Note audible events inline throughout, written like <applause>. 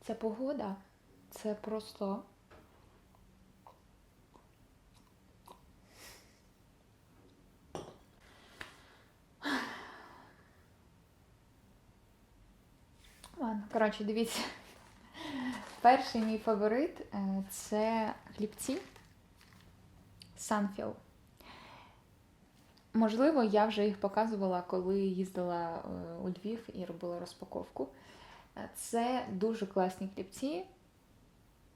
Ця погода це просто. Ладно, коротше, дивіться. Перший мій фаворит е, це хлібці Sunfield. Можливо, я вже їх показувала, коли їздила е, у Львів і робила розпаковку. Е, Це дуже класні хлібці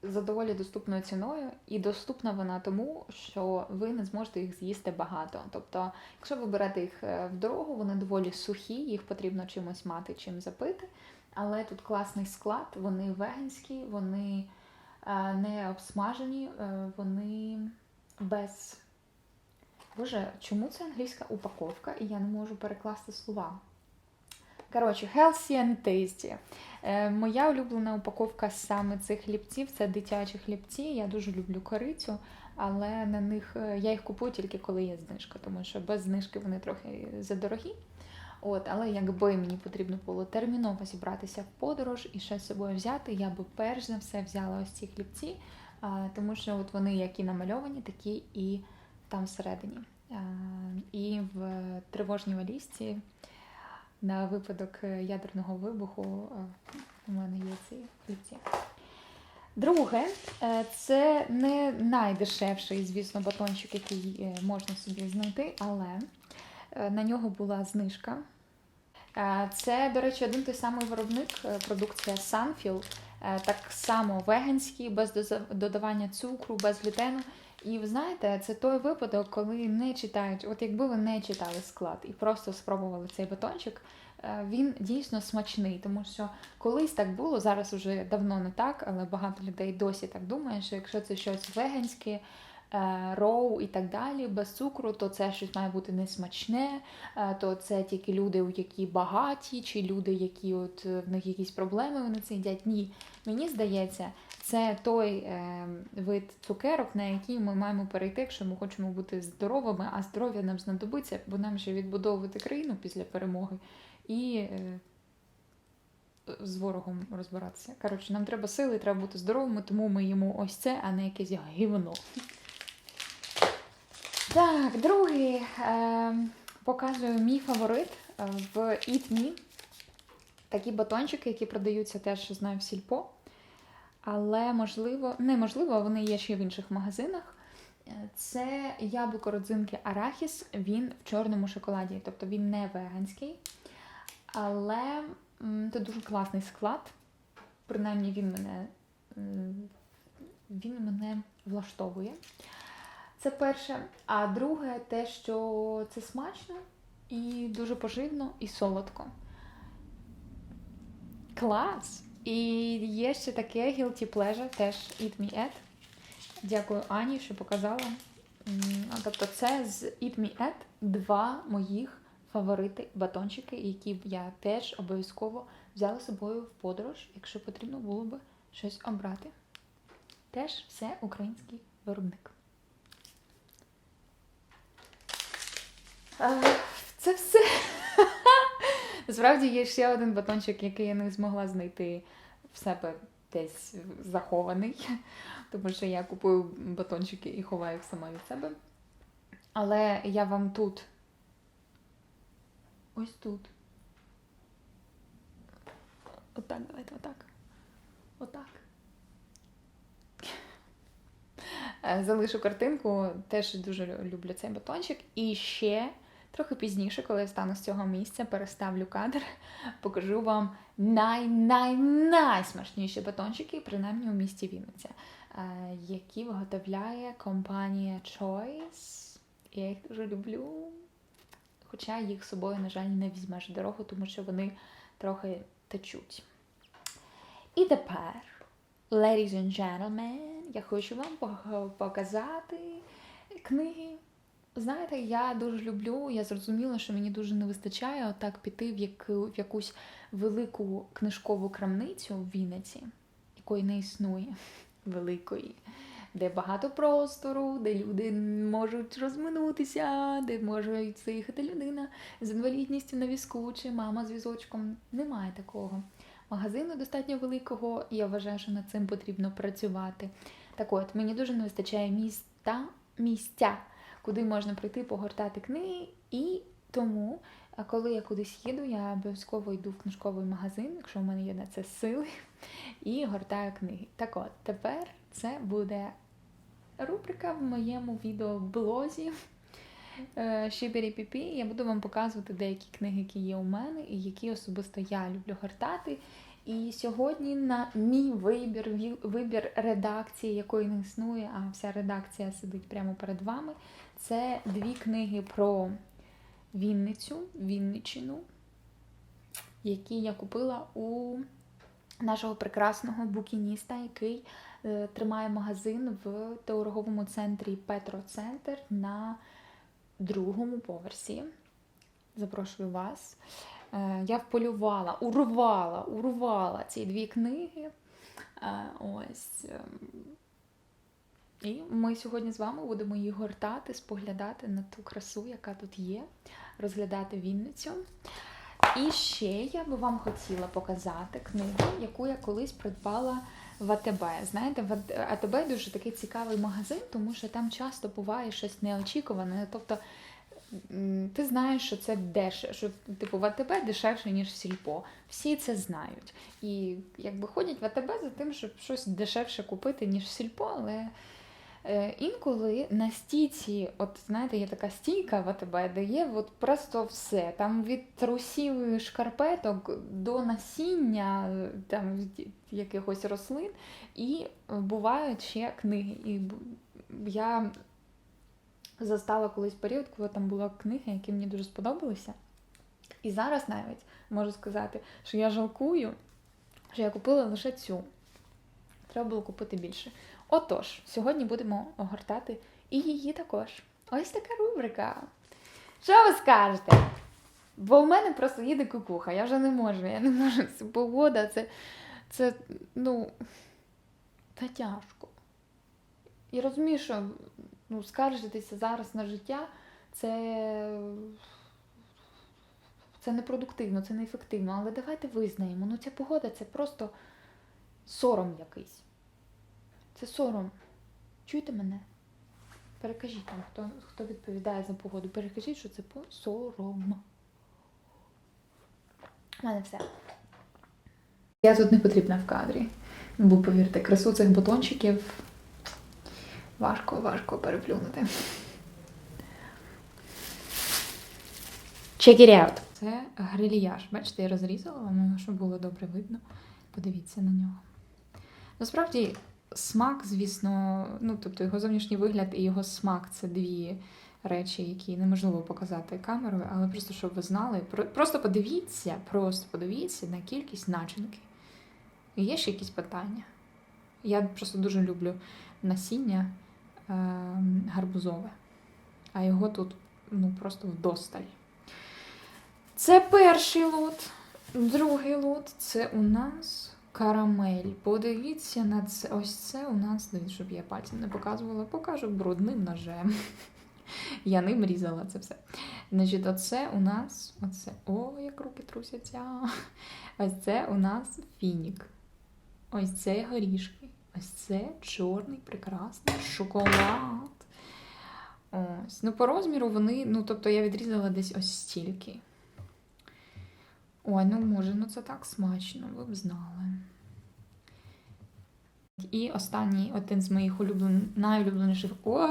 за доволі доступною ціною, і доступна вона тому, що ви не зможете їх з'їсти багато. Тобто, якщо ви берете їх е, в дорогу, вони доволі сухі, їх потрібно чимось мати, чим запити. Але тут класний склад, вони веганські, вони е, не обсмажені, вони без. Боже, чому це англійська упаковка, і я не можу перекласти слова? Коротше, healthy and tasty. Е, моя улюблена упаковка саме цих хлібців це дитячі хлібці. Я дуже люблю корицю, але на них е, я їх купую тільки коли є знижка, тому що без знижки вони трохи задорогі. От, але якби мені потрібно було терміново зібратися в подорож і щось з собою взяти, я би перш за все взяла ось ці хлібці, тому що от вони які намальовані, такі і там всередині. І в тривожній валізці на випадок е, ядерного вибуху у мене є ці хлібці. Друге, е, це не найдешевший, звісно, батончик, який е, можна собі знайти, але е, на нього була знижка. Е, Це, до речі, один той самий виробник, е, продукція Sunfield, е, так само веганський, без додавання цукру, без глютену. І ви знаєте, це той випадок, коли не читають, от якби ви не читали склад і просто спробували цей батончик, е, він дійсно смачний, тому що колись так було, зараз уже давно не так, але багато людей досі так думає, що якщо це щось веганське, е, роу і так далі, без цукру, то це щось має бути несмачне, е, то це тільки люди, у які багаті, чи люди, які от в них якісь проблеми, вони це їдять. Ні, мені здається, це той е, вид цукерок, на який ми маємо перейти, якщо ми хочемо бути здоровими, а здоров'я нам знадобиться, бо нам ще відбудовувати країну після перемоги і е, з ворогом розбиратися. Коротше, нам треба сили, треба бути здоровими, тому ми їмо ось це, а не якесь гівно. Так, другий е, показую мій фаворит е, в Eat. Такі батончики, які продаються теж, знаю, в сільпо. Але можливо, неможливо, вони є ще в інших магазинах. Е, Це яблуко родзинки Арахіс, він в чорному шоколаді, тобто він не веганський. Але це дуже класний склад. Принаймні він мене, він мене влаштовує. Це перше. А друге, те, що це смачно і дуже поживно і солодко. Клас! І є ще таке guilty pleasure, теж Eat Me At. Дякую Ані, що показала. Тобто, це з Eat Me At два моїх фаворити батончики, які б я теж обов'язково взяла з собою в подорож, якщо потрібно було б щось обрати. Теж все український виробник. Це все. <laughs> Насправді є ще один батончик, який я не змогла знайти в себе десь захований, <laughs> тому що я купую батончики і ховаю сама від себе. Але я вам тут. Ось тут. Отак, давайте, отак. Отак. <laughs> Залишу картинку, теж дуже люблю цей батончик. І ще трохи пізніше, коли я стану з цього місця, переставлю кадр, <laughs> покажу вам най-най-найсмачніші батончики, принаймні у місті Вінниця, е, які виготовляє компанія Choice. Я їх дуже люблю. Хоча їх з собою, на жаль, не візьмеш дорогу, тому що вони трохи течуть. І тепер, ladies and gentlemen, я хочу вам показати книги. Знаєте, я дуже люблю, я зрозуміла, що мені дуже не вистачає отак піти в, яку, в якусь велику книжкову крамницю в Вінниці, якої не існує <laughs> великої, де багато простору, де люди можуть розминутися, де може заїхати людина з інвалідністю на візку чи мама з візочком. Немає такого. магазину достатньо великого, і я вважаю, що над цим потрібно працювати. Так от, мені дуже не вистачає міста, місця, куди можна прийти погортати книги, і тому, коли я кудись їду, я обов'язково йду в книжковий магазин, якщо в мене є на це сили, і гортаю книги. Так от, тепер це буде рубрика в моєму відеоблозі. е, Шибері Піпі. Я буду вам показувати деякі книги, які є у мене, і які особисто я люблю гортати. І сьогодні на мій вибір, вибір редакції, якої не існує, а вся редакція сидить прямо перед вами. Це дві книги про Вінницю, Вінничину, які я купила у нашого прекрасного букініста, який е, тримає магазин в торговому центрі Петроцентр на другому поверсі. Запрошую вас. Е, Я вполювала, урвала, урвала ці дві книги. Е, Ось. ем, І ми сьогодні з вами будемо їх гортати, споглядати на ту красу, яка тут є, розглядати Вінницю. І ще я би вам хотіла показати книгу, яку я колись придбала в АТБ. Знаєте, в АТБ дуже такий цікавий магазин, тому що там часто буває щось неочікуване. Тобто ти знаєш, що це дешевше, що типу в дешевше, ніж сільпо. Всі це знають. І якби ходять в АТБ за тим, щоб щось дешевше купити, ніж сільпо, але. Е, Інколи на стійці, от знаєте, є така стійка в АТБ, де є от просто все. Там від трусів шкарпеток до насіння там від якихось рослин, і бувають ще книги. І я застала колись період, коли там була книга, які мені дуже сподобалися. І зараз навіть можу сказати, що я жалкую, що я купила лише цю. Треба було купити більше. Отож, сьогодні будемо огортати і її також. Ось така рубрика. Що ви скажете? Бо в мене просто їде кукуха, я вже не можу, я не можу. Це погода, це, це ну, та тяжко. І розумію, що ну, скаржитися зараз на життя це, це непродуктивно, це неефективно. Але давайте визнаємо, ну ця погода це просто сором якийсь. Це сором. Чуєте мене? Перекажіть там, хто, хто відповідає за погоду. Перекажіть, що це сором. У мене все. Я тут не потрібна в кадрі. Бо повірте, красу цих батончиків важко, важко переплюнути. Check it out. Це грильяж. Бачите, я розрізала вам, щоб було добре видно. Подивіться на нього. Насправді, смак, звісно, ну тобто його зовнішній вигляд і його смак це дві речі, які неможливо показати камерою, але просто щоб ви знали, просто подивіться, просто подивіться на кількість начинки. Є ще якісь питання? Я просто дуже люблю насіння гарбузове, а його тут ну, просто вдосталь. Це перший лот. Другий лот це у нас карамель. Подивіться на це. Ось це у нас, дивіться, щоб я пальцем не показувала, покажу брудним ножем. <laughs> Я ним різала це все. Значить, оце у нас, оце, о, як руки трусяться. <laughs> Ось це у нас фінік. Ось це горішки. Ось це чорний прекрасний шоколад. Ось. Ну, по розміру вони, ну, тобто я відрізала десь ось стільки. Ой, ну може, ну це так смачно, ви б знали. І останній один з моїх улюблен... найулюбленіших О,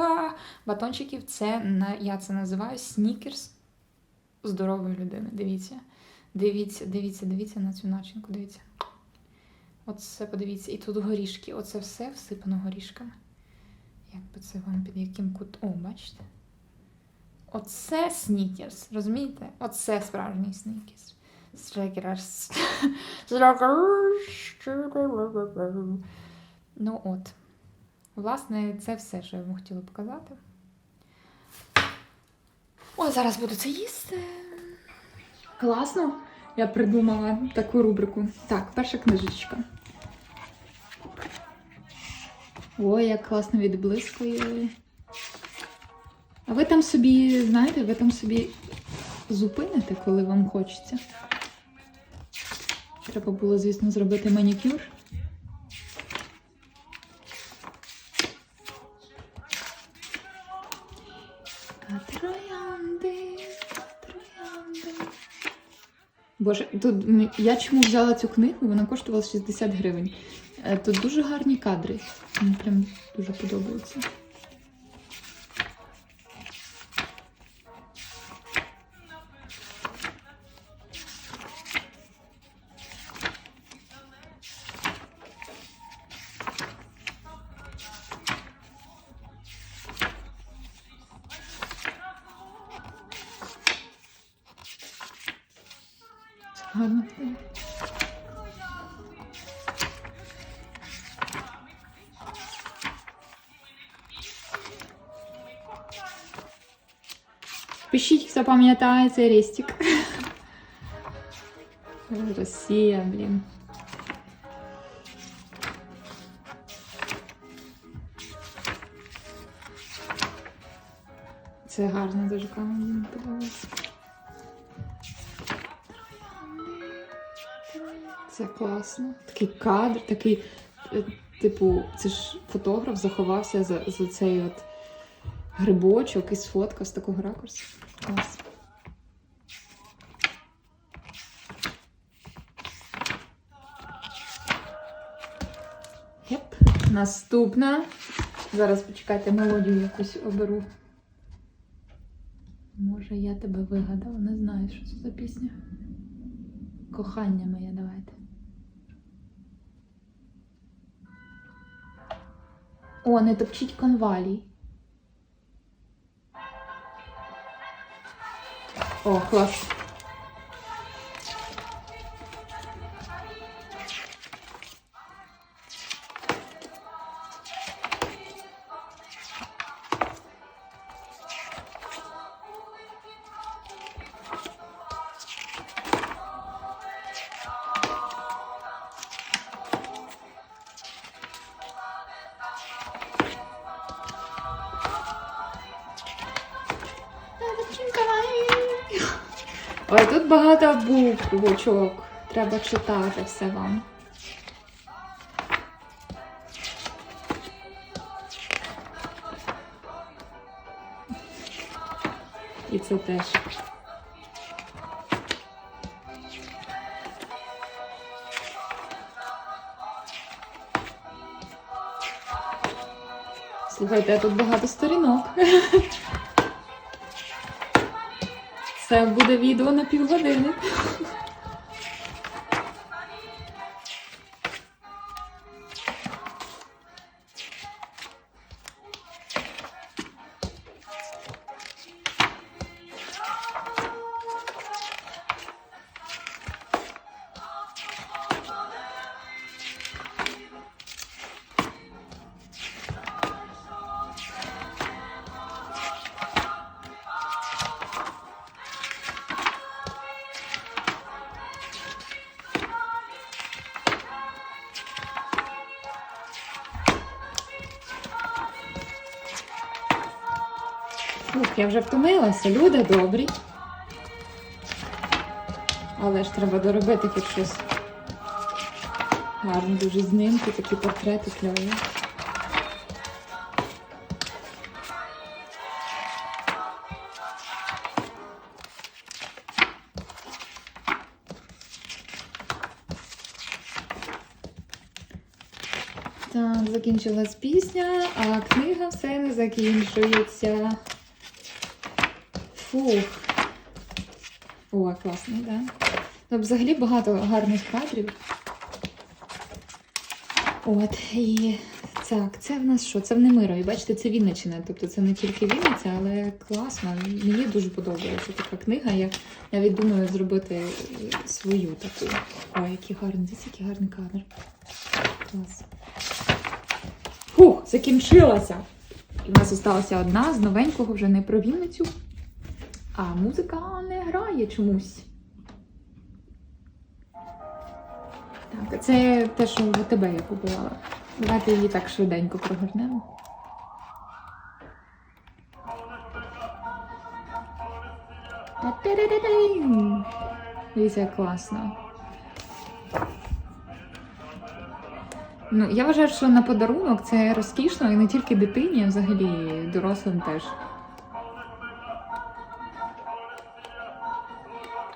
батончиків це я це називаю снікерс здорової людини. Дивіться. Дивіться, дивіться, дивіться на цю начинку. Дивіться. Оце подивіться. І тут горішки. Оце все всипано горішками. Як би це вам під яким кут. О, бачите? Оце снікерс. Розумієте? Оце справжній. Снікерс. Снікерс. <laughs> Ну от. Власне, це все, що я вам хотіла показати. О, зараз буду це їсти. Класно. Я придумала таку рубрику. Так, перша книжечка. Ой, як класно відблискує. А ви там собі, знаєте, ви там собі зупините, коли вам хочеться. Треба було, звісно, зробити манікюр. А Боже, тут я чому взяла цю книгу? Вона коштувала 60 гривень. Е, Тут дуже гарні кадри. Мені прям дуже подобаються. Це гарна книга. Пишіть, хто пам'ятає цей рестик. Росія, блін. Це гарно дуже камера, мені подобається. Це класно. Такий кадр, такий, е, типу, це ж фотограф заховався за, за цей от грибочок і сфоткав з такого ракурсу. Клас. Єп. Наступна. Зараз почекайте, мелодію якусь оберу. Може, я тебе вигадала, не знаю, що це за пісня. Кохання моє, давайте. О, не топчіть конвалій. О, клас. Багато буквочок. Треба читати все вам. І це теж. Слухайте, а тут багато сторінок. <laughs> Це буде відео на півгодини. Я вже втомилася, люди добрі. Але ж треба доробити хоч щось. Гарно, дуже знімки, такі портрети кльові. Так, закінчилась пісня, а книга все не закінчується. Фух. О, класний, так? Да? Ну, взагалі багато гарних кадрів. От, і так, це в нас що? Це в Немирові. Бачите, це Вінниччина. Тобто це не тільки Вінниця, але класно. Мені дуже подобається така книга. Я навіть думаю зробити свою таку. Ой, який гарний, дивіться, який гарний кадр. Клас. Фух, закінчилася. І в нас залишилася одна з новенького, вже не про Вінницю. А музика не грає чомусь. Так, це те, що в тебе я купувала. Давайте її так швиденько прогорнемо. Дивіться, як класно. Ну, я вважаю, що на подарунок це розкішно і не тільки дитині, а взагалі дорослим теж.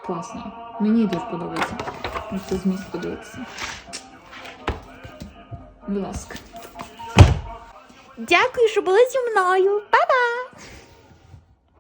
Класно. Мені дуже подобається. Можете зміст подивитися. Будь ласка. Дякую, що були зі мною. Па-па!